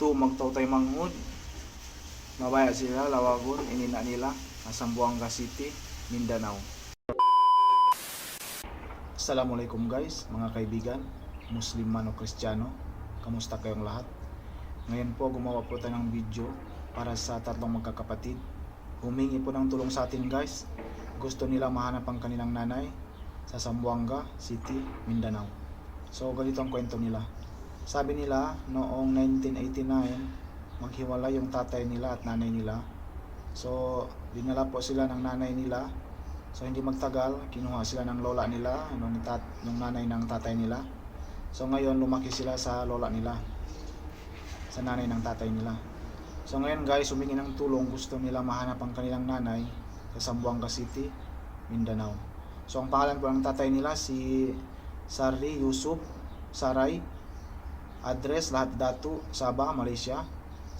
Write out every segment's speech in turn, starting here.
Tu magtaw-tay manghud. Mabaya sila lawagon inina nila sa Zamboanga City, Mindanao. Assalamualaikum guys, mga kaibigan, Muslim man o Kristiyano. Kamusta kayong lahat? Ngayon po gumawa po tayo ng video para sa tatlong magkakapatid. Humingi po ng tulong sa atin guys. Gusto nila mahanap ang kanilang nanay sa Zamboanga City, Mindanao. So ganito ang kwento nila. Sabi nila noong 1989 maghiwalay yung tatay nila at nanay nila. So dinala po sila ng nanay nila. So hindi magtagal, kinuha sila ng lola nila, nung, tat, nung nanay ng tatay nila. So ngayon lumaki sila sa lola nila. Sa nanay ng tatay nila. So ngayon guys, humingi ng tulong, gusto nila mahanap ang kanilang nanay sa Zamboanga City, Mindanao. So ang pangalan po ng tatay nila si Sari Yusuf Saray. Address lahat Datu, Sabah, Malaysia.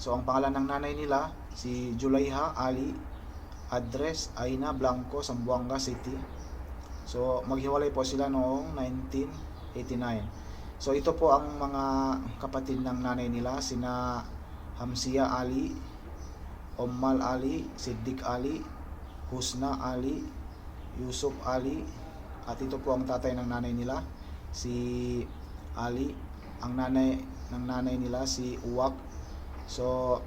So ang pangalan ng nanay nila si Julaiha Ali. Address Aina Blanco, Zamboanga City. So maghiwalay po sila noong 1989. So ito po ang mga kapatid ng nanay nila sina Hamsia Ali, Ommal Ali, Siddiq Ali, Husna Ali, Yusuf Ali, at ito po ang tatay ng nanay nila, si Ali. Ang nanay ng nanay nila si Uwak. So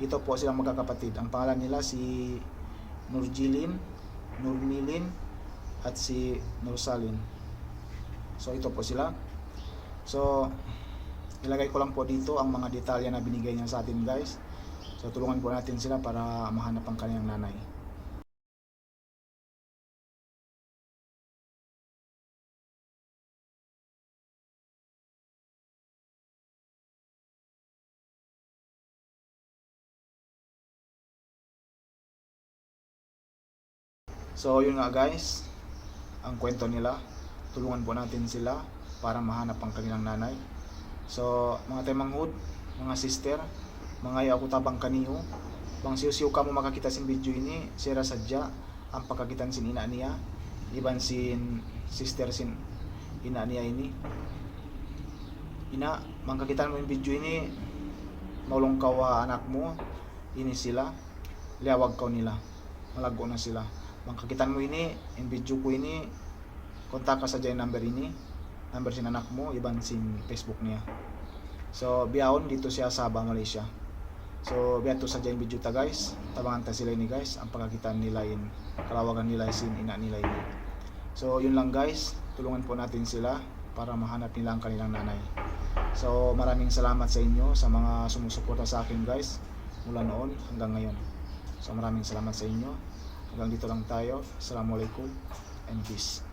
ito po silang magkakapatid. Ang pangalan nila si Nurjilin, Nurmilin, at si Nursalin. So ito po sila. So ilagay ko lang po dito ang mga detalye na binigay niya sa atin guys. So tulungan po natin sila para mahanap ang kanyang nanay. So yun nga guys, ang kwento nila. Tulungan po natin sila para mahanap ang kanilang nanay. So mga temanghud, mga sister, mga yaw tabang kaniho, bang siyo-siyo ka mo makakita sin video ini, sira sadya ang pagkakitan sin ina niya, iban sin sister sin ina niya ini. Ina, mangkakitan mo yung video ini, maulong kawa anak mo, ini sila, liawag ka nila, malago na sila mangkakitan mo ini in video ko ini kontak ka sa dyan number ini. Number sin anak mo iban sin facebook niya. So biyahon dito siya sa Sabah Malaysia. So biya to sa dyan video ta guys. Tabangan ta sila ini guys. Ang pagkakitan nila in kalawagan nila sin ina nila ini so yun lang guys. Tulungan po natin sila para mahanap nila ang kanilang nanay. So maraming salamat sa inyo sa mga sumusuporta sa akin guys mula noon hanggang ngayon. So maraming salamat sa inyo Hanggang dito lang tayo. Assalamualaikum and peace.